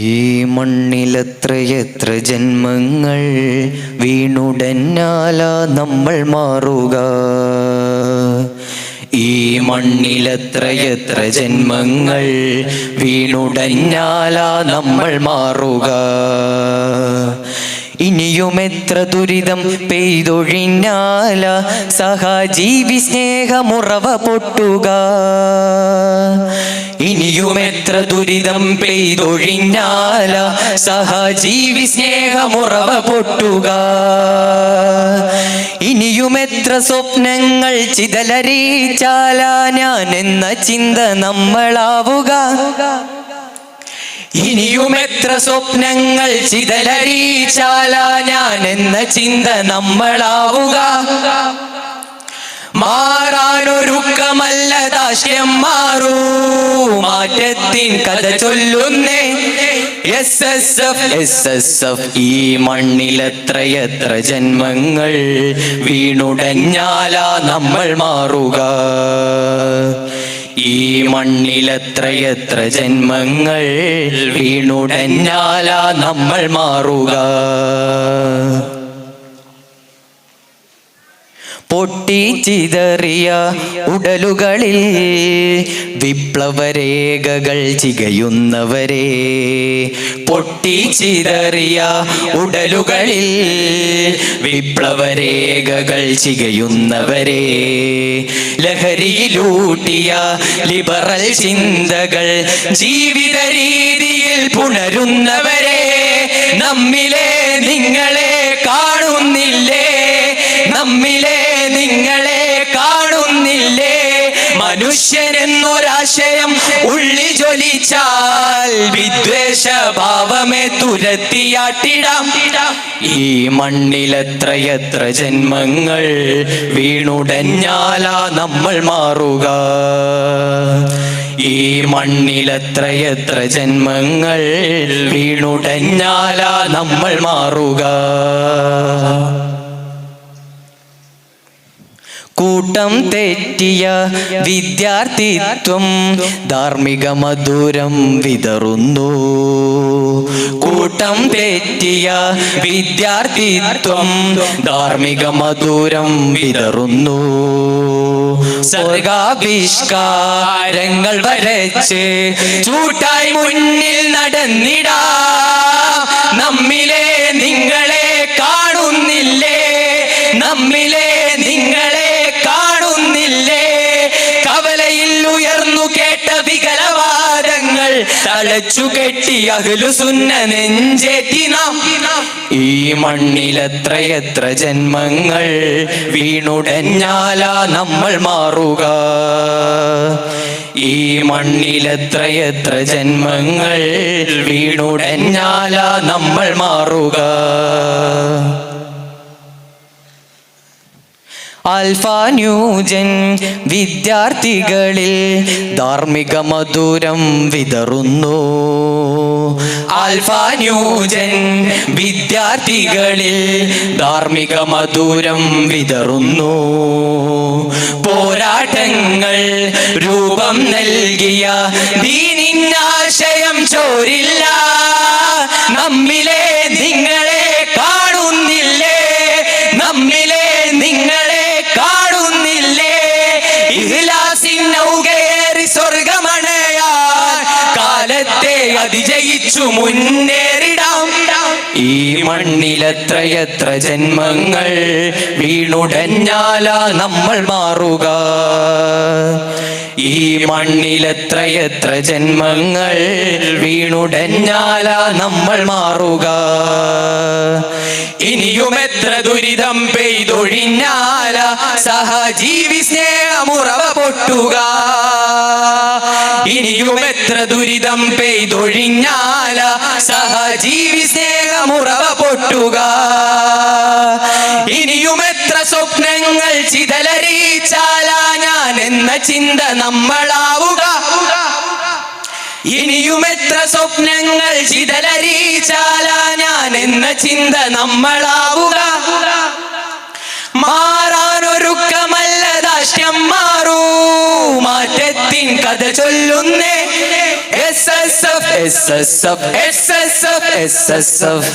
ഈ മണ്ണിലെത്രയെത്ര ജന്മങ്ങൾ വീണുടന്നാല നമ്മൾ മാറുക. ഈ മണ്ണിലെത്രയെത്ര ജന്മങ്ങൾ വീണുടന്നാല നമ്മൾ മാറുക. ഇനിയും എത്ര ദുരിതം പെയ്തൊഴിഞ്ഞാല സഹജീവി സ്നേഹമുറവ പൊട്ടുക. ഇനിയും എത്ര ദുരിതം പെയ്തൊഴിഞ്ഞാല സഹജീവി സ്നേഹമുറവ പൊട്ടുക. ഇനിയും എത്ര സ്വപ്നങ്ങൾ ചിതലറിയിച്ചാല ഞാൻ എന്ന ചിന്ത നമ്മളാവുക. ഇനിയും എത്ര സ്വപ്നങ്ങൾ ചിതലറിയിച്ചാല ഞാൻ എന്ന ചിന്ത നമ്മളാവുക. മാറാനൊരുക്കമല്ല ദാഷ്യം മാറൂ. മാറ്റത്തിൻ കഥ ചൊല്ലുന്നേ. S S F S S F ഈ മണ്ണിലെത്രയെത്ര ജന്മങ്ങൾ വീണുടഞ്ഞാലാ നമ്മൾ മാറുക. ഈ മണ്ണിലെത്രയെത്ര ജന്മങ്ങൾ വീണുടഞ്ഞാലാ നമ്മൾ മാറുക. പൊട്ടിച്ചിതറിയ ഉടലുകളിൽ വിപ്ലവരേഖകൾ ചികയുന്നവരെ. പൊട്ടിച്ചിതറിയ ഉടലുകളിൽ വിപ്ലവരേഖകൾ ചികയുന്നവരെ. ലഹരിയിലൂട്ടിയ ലിബറൽ ചിന്തകൾ ജീവിത രീതിയിൽ പുണരുന്നവരെ. നമ്മിലെ നിങ്ങളെ കാണുന്നില്ലേ? നമ്മിലെ നിങ്ങളെ കാണുന്നില്ലേ? മനുഷ്യനെന്നൊരാശയം ഉള്ളി ജ്വലിച്ചാൽ വിദ്വേഷ ഭാവമേ തുരത്തിയാട്ടിടാം. ഈ മണ്ണിലെത്രയെത്ര ജന്മങ്ങൾ വീണുടഞ്ഞാലാ നമ്മൾ മാറുക. ഈ മണ്ണിലെത്രയെത്ര ജന്മങ്ങൾ വീണുടഞ്ഞാലാ നമ്മൾ മാറുക. കൂട്ടം തെറ്റിയ വിദ്യാർത്ഥിത്വം ധാർമ്മിക മധുരം വിതറുന്നു. കൂട്ടം തെറ്റിയ വിദ്യാർത്ഥിത്വം ധാർമ്മിക മധുരം വിതറുന്നു. സർഗാവിഷ്കാരങ്ങൾ വരച്ച് ചൂട്ടായി മുന്നിൽ നടന്നിടാ. നമ്മിലെ നിങ്ങളെ കാണുന്നില്ലേ? നമ്മിലെ തളച്ചു കെട്ടി അഹ്ലു സുന്ന നെഞ്ചേറ്റി നാം ഈ മണ്ണിലെത്രയെത്ര ജന്മങ്ങൾ വീണുടഞ്ഞാലാ നമ്മൾ മാറുക. ഈ മണ്ണിലെത്രയെത്ര ജന്മങ്ങൾ വീണുടഞ്ഞാലാ നമ്മൾ മാറുക. ആൽഫ ന്യൂജൻ വിദ്യാർത്ഥികളിൽ ധാർമ്മിക മധുരം വിതറുന്നു. ആൽഫ ന്യൂജൻ വിദ്യാർത്ഥികളിൽ ധാർമ്മിക മധുരം വിതറുന്നു. അതിജയിച്ചു മുന്നേറിടാം. ഈ മണ്ണിലെത്രയെത്ര ജന്മങ്ങൾ വീണുടഞ്ഞാല നമ്മൾ മാറുക. ഈ മണ്ണിലെത്രയെത്ര ജന്മങ്ങൾ വീണുടഞ്ഞാല നമ്മൾ മാറുക. ഇനിയും എത്ര ദുരിതം പെയ്തൊഴിഞ്ഞാല സഹജീവി സ്നേഹമുറവ പൊട്ടുക. ഇനിയും എത്ര ദുരിതം പെയ്തൊഴിഞ്ഞാല സഹജീവി സ്നേഹമുറവ പൊട്ടുക. ഇനിയും എത്ര സ്വപ്നങ്ങൾ ചിതലറിയിച്ചാല ഞാൻ എന്ന ചിന്ത നമ്മളാവുക. ഇനിയും എത്ര സ്വപ്നങ്ങൾ ചിതലറിയിച്ചാല ഞാൻ എന്ന ചിന്ത നമ്മളാവുക. മാറാനൊരുക്കമല്ല ദാഷ്ട്യം മാറൂ. കഥ ചൊല്ലുന്നേ. S S F S S F S S F S S F